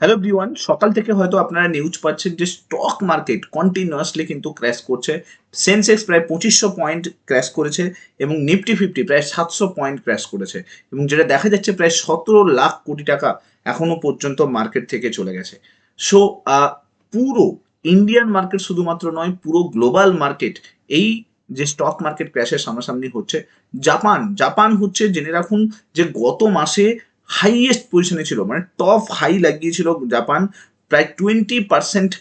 Hello ব্রিওয়ান সকাল থেকে হয়তো আপনারা নিউজ পাচ্ছেন যে স্টক মার্কেট কন্টিনিউয়াসলি কিন্তু ক্র্যাশ করছে। সেন্সেক্স প্রায় পঁচিশশো পয়েন্ট ক্র্যাশ করেছে এবং নিফটি ফিফটি প্রায় সাতশো পয়েন্ট ক্র্যাশ করেছে এবং যেটা দেখা যাচ্ছে প্রায় সতেরো লাখ কোটি টাকা এখনও পর্যন্ত মার্কেট থেকে চলে গেছে। সো পুরো ইন্ডিয়ান মার্কেট শুধুমাত্র নয়, পুরো গ্লোবাল মার্কেট এই যে স্টক মার্কেট ক্র্যাশের সামনাসামনি হচ্ছে। জাপান জাপান হচ্ছে জেনে রাখুন যে গত মাসে হাইয়েস্ট পজিশনে ছিল মানে টপ হাই লাগিয়েছিল জাপান। প্রায় টোয়েন্টি পার্সেন্ট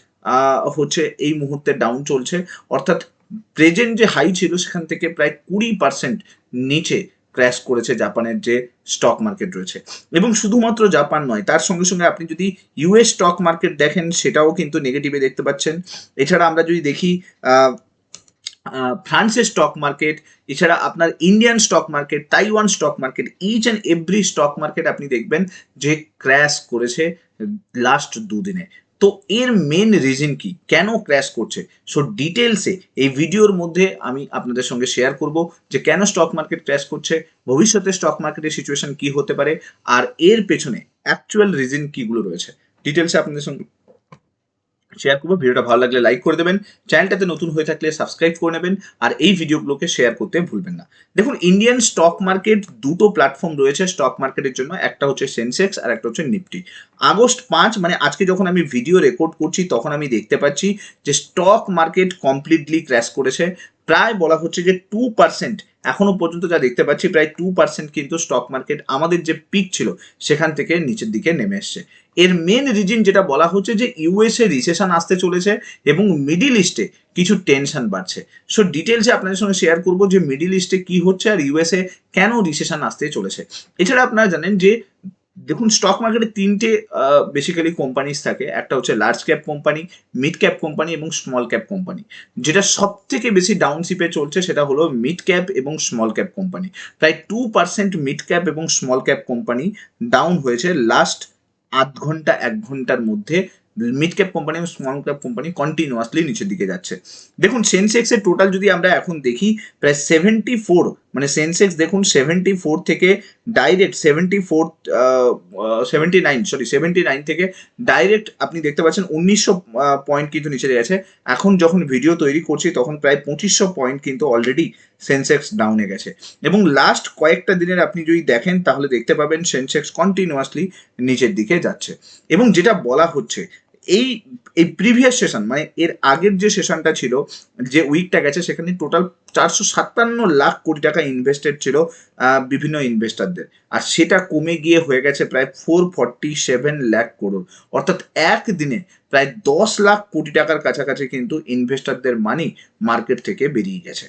হচ্ছে এই মুহূর্তে ডাউন চলছে। অর্থাৎ প্রেজেন্ট যে হাই ছিল, সেখান থেকে প্রায় কুড়ি পার্সেন্ট নিচে ক্র্যাশ করেছে জাপানের যে স্টক মার্কেট রয়েছে। এবং শুধুমাত্র জাপান নয়, তার সঙ্গে সঙ্গে আপনি যদি ইউএস স্টক মার্কেট দেখেন, সেটাও কিন্তু নেগেটিভে দেখতে পাচ্ছেন। এছাড়া আমরা যদি দেখি ফ্রান্সের স্টক মার্কেট এছাড়া আপনার Indian stock market Taiwan stock market each and every stock market আপনি দেখবেন যে ক্র্যাশ করেছে লাস্ট দুদিনে। তো এর মেন রিজন কি? কেন ক্র্যাশ করছে? সো ডিটেলসে এই ভিডিওর মধ্যে আমি আপনাদের সঙ্গে শেয়ার করব যে কেন স্টক মার্কেট ক্র্যাশ করছে, ভবিষ্যতে স্টক মার্কেটের সিচুয়েশন কি হতে পারে, আর এর পেছনে অ্যাকচুয়াল রিজন কিগুলো রয়েছে। ডিটেলসে আপনাদের সঙ্গে শেয়ার করব। ভিডিওটা ভালো লাগলে লাইক করে দেবেন। চ্যানেলটাতে নতুন হয়ে থাকলে সাবস্ক্রাইব করে নেবেন। আর এই ভিডিওগুলোকে শেয়ার করতে ভুলবেন না। দেখুন ইন্ডিয়ান স্টক মার্কেট দুটো প্ল্যাটফর্ম রয়েছে স্টক মার্কেটের জন্য। একটা হচ্ছে সেন্সেক্স আর একটা হচ্ছে নিফটি আগস্ট পাঁচ মানে আজকে যখন আমি ভিডিও রেকর্ড করছি, তখন আমি দেখতে পাচ্ছি যে স্টক মার্কেট কমপ্লিটলি ক্র্যাশ করেছে। প্রায় বলা হচ্ছে যে টু পার্সেন্ট এখনও পর্যন্ত যা দেখতে পাচ্ছি, প্রায় টু পার্সেন্ট কিন্তু স্টক মার্কেট আমাদের যে পিক ছিল, সেখান থেকে নিচের দিকে নেমে এসছে। এর মেন রিজন যেটা বলা হচ্ছে যে ইউএসএ রিসেশন আসতে চলেছে এবং মিডিল ইস্টে কিছু টেনশন বাড়ছে। সো ডিটেলসে আপনাদের সঙ্গে শেয়ার করব যে মিডিল ইস্টে কি হচ্ছে আর ইউএসএ কেন রিসেশন আসতে চলেছে। এছাড়া আপনারা জানেন যে দেখুন স্টক মার্কেটে তিনটে বেসিক্যালি কোম্পানিজ থাকে। একটা হচ্ছে large cap company mid cap company এবং স্মল ক্যাপ কোম্পানি যেটা সব থেকে বেশি ডাউনশিপে চলছে সেটা হলো মিড ক্যাপ এবং স্মল ক্যাপ কোম্পানি প্রায় টু পার্সেন্ট মিড ক্যাপ এবং স্মল ক্যাপ কোম্পানি ডাউন হয়েছে লাস্ট আধ ঘণ্টা, এক ঘণ্টার মধ্যে মিড ক্যাপ কোম্পানি এবং স্মল ক্যাপ কোম্পানি কন্টিনিউয়াসলি নিচের দিকে যাচ্ছে। দেখুন সেন্সেক্সের টোটাল যদি আমরা এখন দেখি, প্রায় সেভেন্টি ফোর মানে সেন্সেক্স দেখুন সেভেন্টি ফোর থেকে direct seventy four seventy nine sorry seventy nine থেকে ডাইরেক্ট আপনি দেখতে পাচ্ছেন উনিশশো পয়েন্ট কিন্তু নিচে গেছে এখন যখন ভিডিও তৈরি করছি তখন প্রায় পঁচিশশো পয়েন্ট কিন্তু অলরেডি সেন্সেক্স ডাউনে গেছে। এবং লাস্ট কয়েকটা দিনের আপনি যদি দেখেন তাহলে দেখতে পাবেন সেন্সেক্স কন্টিনিউয়াসলি নিচের দিকে যাচ্ছে। এবং যেটা বলা হচ্ছে এই এই প্রিভিয়াস সেশন মানে এর আগের যে সেশনটা ছিল, যে উইকটা গেছে, সেখানে টোটাল চারশো সাতান্ন লাখ কোটি টাকা ইনভেস্টেড ছিল বিভিন্ন ইনভেস্টারদের আর সেটা কমে গিয়ে হয়ে গেছে প্রায় four forty seven lakh crore অর্থাৎ একদিনে প্রায় দশ লাখ কোটি টাকার কাছাকাছি কিন্তু ইনভেস্টারদের মানি মার্কেট থেকে বেরিয়ে গেছে।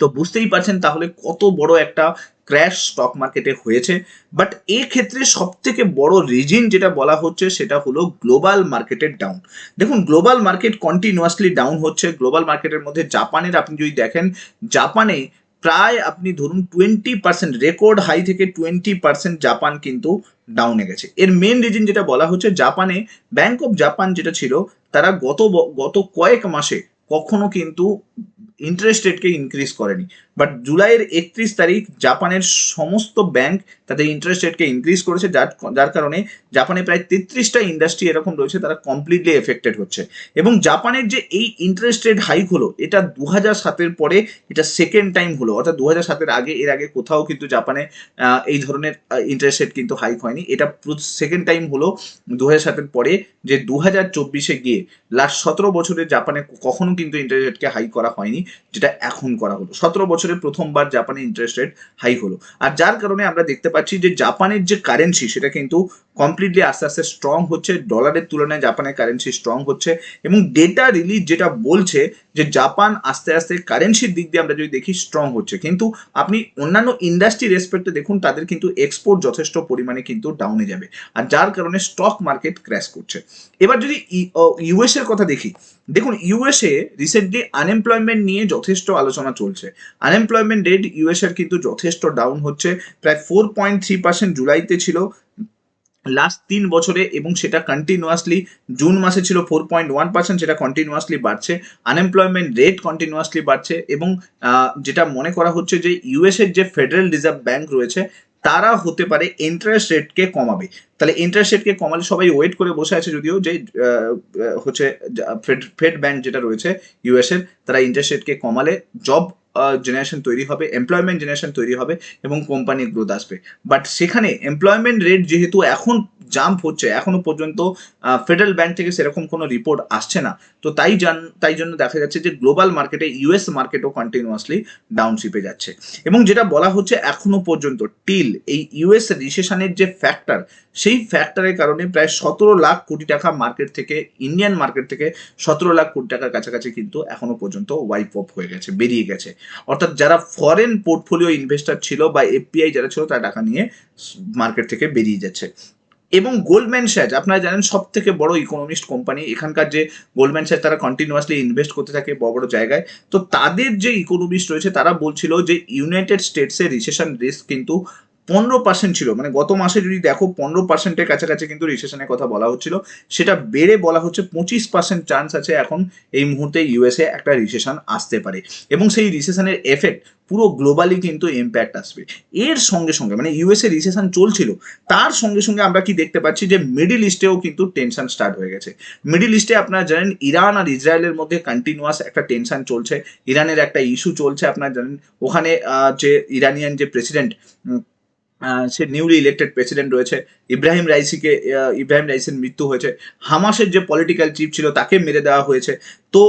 তো বুঝতেই পারছেন তাহলে কত বড় একটা ক্র্যাশ স্টক মার্কেটে হয়েছে। বাট ক্ষেত্রে সব থেকে বড় রিজন যেটা বলা হচ্ছে সেটা হলো গ্লোবাল মার্কেটের ডাউন দেখুন গ্লোবাল মার্কেট কন্টিনিউয়াসলি ডাউন হচ্ছে। গ্লোবাল মার্কেটের মধ্যে জাপানের আপনি যদি দেখেন, জাপানে প্রায় আপনি ধরুন টোয়েন্টি পার্সেন্ট রেকর্ড হাই থেকে টোয়েন্টি পার্সেন্ট জাপান কিন্তু ডাউনে গেছে। এর মেন রিজন যেটা বলা হচ্ছে, জাপানে ব্যাংক অফ জাপান যেটা ছিল, তারা গত গত কয়েক মাসে কখনো কিন্তু ইন্টারেস্ট রেটকে ইনক্রিজ করেনি। বাট জুলাইয়ের একত্রিশ তারিখ জাপানের সমস্ত ব্যাংক তাদের ইন্টারেস্ট রেটকে ইনক্রিজ করেছে। যার যার কারণে জাপানে প্রায় তেত্রিশটা ইন্ডাস্ট্রি এরকম রয়েছে, তারা কমপ্লিটলি এফেক্টেড হচ্ছে। এবং জাপানের যে এই ইন্টারেস্ট রেট হাইক হলো, এটা দু হাজার সাতের পরে এটা সেকেন্ড টাইম হলো। অর্থাৎ দু হাজার সাতের আগে, এর আগে কোথাও কিন্তু জাপানে এই ধরনের ইন্টারেস্ট রেট কিন্তু হাইক হয়নি। এটা সেকেন্ড টাইম হলো দু হাজার সাতের পরে যে দু হাজার চব্বিশে গিয়ে লাস্ট সতেরো বছরে জাপানে কখনো কিন্তু ইন্টারেস্ট রেটকে হাই করা হয়নি, যেটা এখন করা হলো। সতেরো বছরে প্রথমবার জাপানের ইন্টারেস্ট রেট হাই হলো। আর যার কারণে আমরা দেখতে পাচ্ছি যে জাপানের যে কারেন্সি সেটা কিন্তু কমপ্লিটলি আস্তে আস্তে স্ট্রং হচ্ছে ডলারের তুলনায় জাপানের কারেন্সি স্ট্রং হচ্ছে এবং ডেটা রিলিজ যেটা বলছে যে জাপান আস্তে আস্তে কারেন্সির দিক দিয়ে আমরা যদি দেখি স্ট্রং হচ্ছে। কিন্তু আপনি অন্যান্য ইন্ডাস্ট্রি রেসপেক্টে দেখুন, তাদের কিন্তু এক্সপোর্ট যথেষ্ট পরিমাণে কিন্তু ডাউনে যাবে আর যার কারণে স্টক মার্কেট ক্র্যাশ করছে। এবার যদি ইউএস এর কথা দেখি, দেখুন ইউএসএ রিসেন্টলি আনএমপ্লয়মেন্ট নিয়ে যথেষ্ট আলোচনা চলছে। আনএমপ্লয়মেন্ট রেট ইউএস এর কিন্তু যথেষ্ট ডাউন হচ্ছে, প্রায় ফোর পয়েন্ট থ্রি পার্সেন্ট জুলাইতে ছিল লাস্ট তিন বছরে এবং সেটা কন্টিনিউয়াসলি জুন মাসে ছিল ফোর পয়েন্ট ওয়ান পার্সেন্ট সেটা কন্টিনিউয়াসলি বাড়ছে। আনএমপ্লয়মেন্ট রেট কন্টিনিউয়াসলি বাড়ছে এবং যেটা মনে করা হচ্ছে যে ইউএস এর যে ফেডারেল রিজার্ভ ব্যাংক রয়েছে, তারা হতে পারে ইন্টারেস্ট রেটকে কমাবে। তাহলে ইন্টারেস্ট রেটকে কমালে সবাই ওয়েট করে বসে আছে যদিও যে হচ্ছে ফেড ফেড ব্যাংক যেটা রয়েছে ইউএস এর, তারা ইন্টারেস্ট রেটকে কমালে জব জেনারেশন তৈরি হবে এমপ্লয়মেন্ট জেনারেশন তৈরি হবে এবং কোম্পানির গ্রোথ আসবে। বাট সেখানে এমপ্লয়মেন্ট রেট যেহেতু এখন জাম্প হচ্ছে, এখনও পর্যন্ত ফেডারেল ব্যাংক থেকে সেরকম কোনো রিপোর্ট আসছে না। তো তাই জান, তাই জন্য দেখা যাচ্ছে যে গ্লোবাল মার্কেটে ইউএস মার্কেটও কন্টিনিউয়াসলি ডাউনশিপে যাচ্ছে। এবং যেটা বলা হচ্ছে এখনও পর্যন্ত টিল এই ইউএস রিসেশনের যে ফ্যাক্টর সেই ফ্যাক্টরের কারণে প্রায় সতেরো লাখ কোটি টাকা মার্কেট থেকে ইন্ডিয়ান মার্কেট থেকে সতেরো লাখ কোটি টাকার কাছাকাছি কিন্তু এখনও পর্যন্ত ওয়াইপ অফ হয়ে গেছে, বেরিয়ে গেছে। অর্থাৎ যারা ফরেন পোর্টফোলিও ইনভেস্টর ছিল বা এফপিআই যারা ছিল, তারা টাকা নিয়ে মার্কেট থেকে বেরিয়ে যাচ্ছে। এবং গোল্ডম্যান স্যাচ আপনারা জানেন সব থেকে বড় ইকোনমিস্ট কোম্পানি এখানকার যে গোল্ডম্যান স্যাচ তারা কন্টিনিউয়াসলি ইনভেস্ট করতে থাকে বড় বড় জায়গায়। তো তাদের যে ইকোনমিস্ট রয়েছে, তারা বলছিল যে ইউনাইটেড স্টেটসের রিসেশন রিস্ক কিন্তু পনেরো পার্সেন্ট ছিল। মানে গত মাসে যদি দেখো পনেরো পার্সেন্টের কাছাকাছি কিন্তু রিসেশনের কথা বলা হচ্ছিল। সেটা বেড়ে বলা হচ্ছে পঁচিশ পার্সেন্ট চান্স আছে এখন এই মুহূর্তে ইউএসএ একটা রিসেশন আসতে পারে। এবং সেই রিসেশনের এফেক্ট পুরো গ্লোবালি কিন্তু ইম্প্যাক্ট আসবে। এর সঙ্গে সঙ্গে মানে ইউএসএ রিসেশন চলছিল, তার সঙ্গে সঙ্গে আমরা কি দেখতে পাচ্ছি যে মিডিল ইস্টেও কিন্তু টেনশন স্টার্ট হয়ে গেছে। মিডিল ইস্টে আপনারা জানেন ইরান আর ইসরায়েলের মধ্যে কন্টিনিউয়াস একটা টেনশন চলছে। ইরানের একটা ইস্যু চলছে, আপনারা জানেন। ওখানে যে ইরানিয়ান যে প্রেসিডেন্ট সে নিউলি ইলেক্টেড প্রেসিডেন্ট রয়েছে। ইব্রাহিম রাইসিকে ইব্রাহিম রাইসির মৃত্যু হয়েছে। হামাসের যে পলিটিক্যাল চিফ ছিল, তাকে মেরে দেওয়া হয়েছে। তো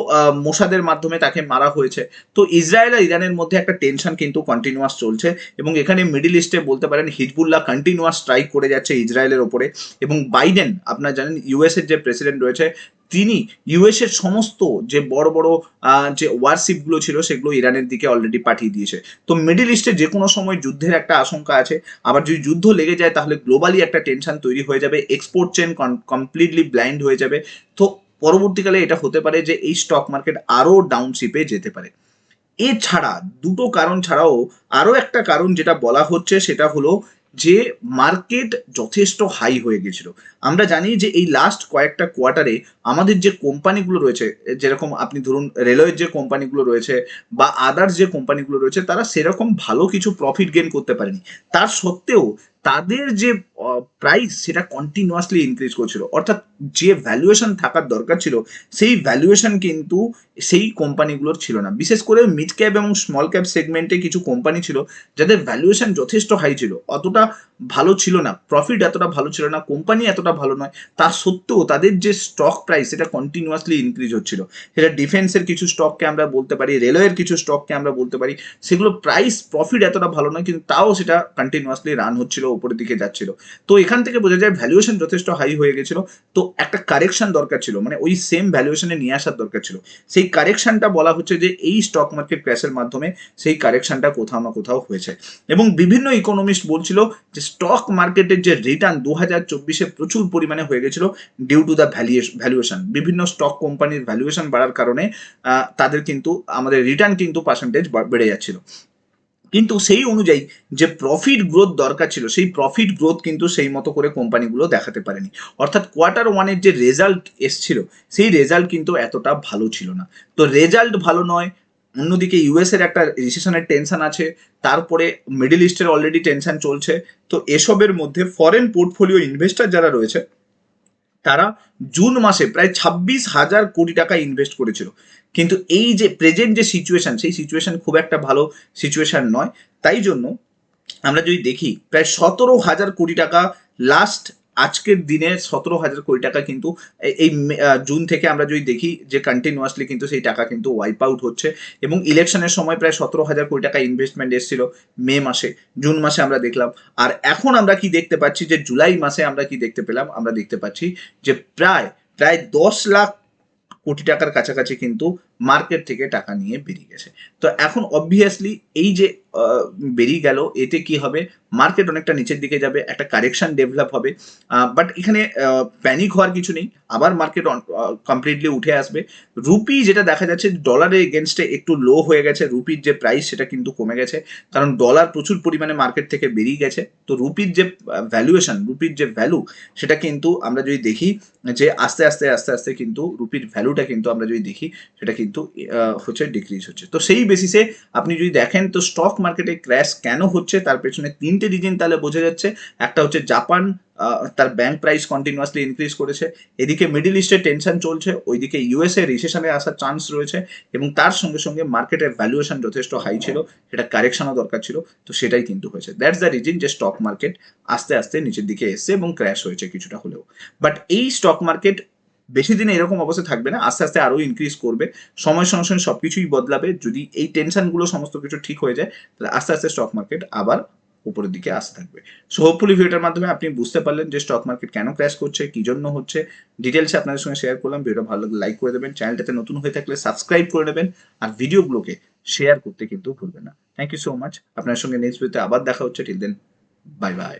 মোসাদের মাধ্যমে তাকে মারা হয়েছে। তো, ইসরায়েল আর ইরানের মধ্যে একটা টেনশন কিন্তু কন্টিনিউয়াস চলছে এবং এখানে মিডিল ইস্টে বলতে পারেন, হিজবুল্লাহ কন্টিনিউয়াস স্ট্রাইক করে যাচ্ছে ইসরায়েলের ওপরে। এবং বাইডেন, আপনারা জানেন ইউএসের যে প্রেসিডেন্ট রয়েছে তিনি ইউএস এর সমস্ত যে বড় বড় যে ওয়ারশিপগুলো ছিল সেগুলো ইরানের দিকে অলরেডি পাঠিয়ে দিয়েছে। তো মিডিল ইস্টে যে কোনো সময় যুদ্ধের একটা আশঙ্কা আছে। আবার যদি যুদ্ধ লেগে যায় তাহলে গ্লোবালি একটা টেনশন তৈরি হয়ে যাবে এক্সপোর্ট চেন কমপ্লিটলি ব্লাইন্ড হয়ে যাবে। তো পরবর্তীকালে এটা হতে পারে যে এই স্টক মার্কেট আরও ডাউনশিপে যেতে পারে। এছাড়া দুটো কারণ ছাড়াও আরও একটা কারণ যেটা বলা হচ্ছে সেটা হলো যে মার্কেট যথেষ্ট হাই হয়ে গেছিল। আমরা জানি যে এই লাস্ট কয়েকটা কোয়ার্টারে আমাদের যে কোম্পানিগুলো রয়েছে, যেরকম আপনি ধরুন রেলওয়ের যে কোম্পানিগুলো রয়েছে বা আদার্স যে কোম্পানিগুলো রয়েছে, তারা সেরকম ভালো কিছু প্রফিট গেন করতে পারেনি। তার সত্ত্বেও তাদের যে প্রাইস সেটা কন্টিনিউয়াসলি ইনক্রিজ করছিল। অর্থাৎ যে ভ্যালুয়েশন থাকার দরকার ছিল, সেই ভ্যালুয়েশন কিন্তু সেই কোম্পানিগুলোর ছিল না। বিশেষ করে মিড ক্যাপ এবং স্মল ক্যাপ সেগমেন্টে কিছু কোম্পানি ছিল, যাদের ভ্যালুয়েশন যথেষ্ট হাই ছিল। অতটা ভালো ছিল না। প্রফিট এতটা ভালো ছিল না। কোম্পানি এতটা ভালো নয়। তা সত্ত্বেও তাদের যে স্টক প্রাইস সেটা কন্টিনিউয়াসলি ইনক্রিজ হচ্ছিল। সেটা ডিফেন্সের কিছু স্টককে আমরা বলতে পারি রেলওয়ের কিছু স্টককে আমরা বলতে পারি, সেগুলো প্রাইস প্রফিট এতটা ভালো নয়, কিন্তু তাও সেটা কন্টিনিউয়াসলি রান হচ্ছিল, উপরের দিকে যাচ্ছিল। তো এখান থেকে বোঝা যায় ভ্যালুয়েশন যথেষ্ট হাই হয়ে গেছিল। তো একটা কারেকশন দরকার ছিল মানে ওই সেম ভ্যালুয়েশনে নিয়ে আসার দরকার ছিল। সেই কারেকশনটা বলা হচ্ছে যে এই স্টক মার্কেট ক্র্যাশের মাধ্যমে সেই কারেকশনটা কোথাও না কোথাও হয়েছে। এবং বিভিন্ন ইকোনমিস্ট বলছিল যে স্টক মার্কেটের যে রিটার্ন দু হাজার চব্বিশে প্রচুর পরিমাণে হয়ে গেছিল ডিউ টু দ্য ভ্যালুয়েশন বিভিন্ন স্টক কোম্পানির ভ্যালুয়েশন বাড়ার কারণে তাদের কিন্তু, আমাদের রিটার্ন কিন্তু পার্সেন্টেজ বেড়ে যাচ্ছিল। কিন্তু সেই অনুযায়ী যে প্রফিট গ্রোথ দরকার ছিল, সেই প্রফিট গ্রোথ কিন্তু সেই মতো করে কোম্পানিগুলো দেখাতে পারেনি। অর্থাৎ কোয়ার্টার ওয়ানের যে রেজাল্ট এসছিল, সেই রেজাল্ট কিন্তু এতটা ভালো ছিল না। তো রেজাল্ট ভালো নয় অন্যদিকে ইউএস এর একটা রিসেশনের টেনশন আছে, তারপরে মিডল ইস্টের অলরেডি টেনশন চলছে। তো এসবের মধ্যে ফরেন পোর্টফোলিও ইনভেস্টর যারা রয়েছে, তারা জুন মাসে প্রায় ছাব্বিশ হাজার কোটি টাকা ইনভেস্ট করেছিল। কিন্তু এই যে প্রেজেন্ট যে সিচুয়েশন সেই সিচুয়েশন খুব একটা ভালো সিচুয়েশন নয়। তাই জন্য আমরা যদি দেখি, প্রায় সতেরো হাজার কোটি টাকা লাস্ট আজকের দিনে সতেরো হাজার কোটি টাকা কিন্তু এই জুন থেকে আমরা যদি দেখি যে কন্টিনিউয়াসলি কিন্তু সেই টাকা কিন্তু ওয়াইপ আউট হচ্ছে। এবং ইলেকশনের সময় প্রায় সতেরো হাজার কোটি টাকা ইনভেস্টমেন্ট এসেছিল মে মাসে, জুন মাসে আমরা দেখলাম। আর এখন আমরা কি দেখতে পাচ্ছি যে জুলাই মাসে আমরা কি দেখতে পেলাম? আমরা দেখতে পাচ্ছি যে প্রায় প্রায় দশ লাখ কোটি টাকার কাছাকাছি কিন্তু মার্কেট থেকে টাকা নিয়ে বেরিয়ে গেছে। তো এখন অবভিয়াসলি এই যে বেরিয়ে গেল, এতে কি হবে? মার্কেট অনেকটা নিচের দিকে যাবে, একটা কারেকশন ডেভেলপ হবে। বাট এখানে প্যানিক হওয়ার কিছু নেই। আবার মার্কেট কমপ্লিটলি উঠে আসবে। রুপি যেটা দেখা যাচ্ছে ডলারের এগেনস্টে একটু লো হয়ে গেছে। রুপির যে প্রাইস সেটা কিন্তু কমে গেছে। কারণ ডলার প্রচুর পরিমাণে মার্কেট থেকে বেরিয়ে গেছে। তো রুপির যে ভ্যালুয়েশন রুপির যে ভ্যালু সেটা কিন্তু আমরা যদি দেখি, যে আস্তে আস্তে আস্তে আস্তে কিন্তু রুপির ভ্যালুটা কিন্তু আমরা যদি দেখি, সেটা কিন্তু কিন্তু হচ্ছে ডিক্রিজ হচ্ছে। তো সেই বেসিসে আপনি যদি দেখেন, তো স্টক মার্কেটে ক্র্যাশ কেন হচ্ছে, তার পেছনে তিনটে রিজন তাহলে বোঝা যাচ্ছে। একটা হচ্ছে জাপান তার ব্যাংক প্রাইস কন্টিনিউয়াসলি ইনক্রিজ করেছে। এদিকে মিডিল ইস্টে টেনশন চলছে, ওইদিকে ইউএসএ রিসেশনে আসার চান্স রয়েছে এবং তার সঙ্গে সঙ্গে মার্কেটের ভ্যালুয়েশন যথেষ্ট হাই ছিল সেটা কারেকশনও দরকার ছিল, তো সেটাই কিন্তু হয়েছে। দ্যাটস দ্য রিজন যে স্টক মার্কেট আস্তে আস্তে নিচের দিকে এসছে এবং ক্র্যাশ হয়েছে কিছুটা হলেও। বাট এই স্টক মার্কেট বেশি দিন এরকম অবস্থা থাকবে না, আস্তে আস্তে আরও ইনক্রিজ করবে সময়ের সঙ্গে সঙ্গে সব কিছুই বদলাবে, যদি এই টেনশনগুলো সমস্ত কিছু ঠিক হয়ে যায়, তাহলে আস্তে আস্তে স্টক মার্কেট আবার উপরের দিকে আসতে থাকবে। সো হোপফুলি ভিডিওটার মাধ্যমে আপনি বুঝতে পারলেন যে স্টক মার্কেট কেন ক্র্যাশ করছে, কি জন্য হচ্ছে। ডিটেলসে আপনাদের সঙ্গে শেয়ার করলাম ভিডিওটা ভালো লাগলে লাইক করে দেবেন চ্যানেলটাতে নতুন হয়ে থাকলে সাবস্ক্রাইব করে নেবেন, আর ভিডিওগুলোকে শেয়ার করতে কিন্তু ভুলবেন না। থ্যাংক ইউ সো মাচ আপনার সঙ্গে নেক্সট ভিডিওতে আবার দেখা হচ্ছে টিল দেন বাই বাই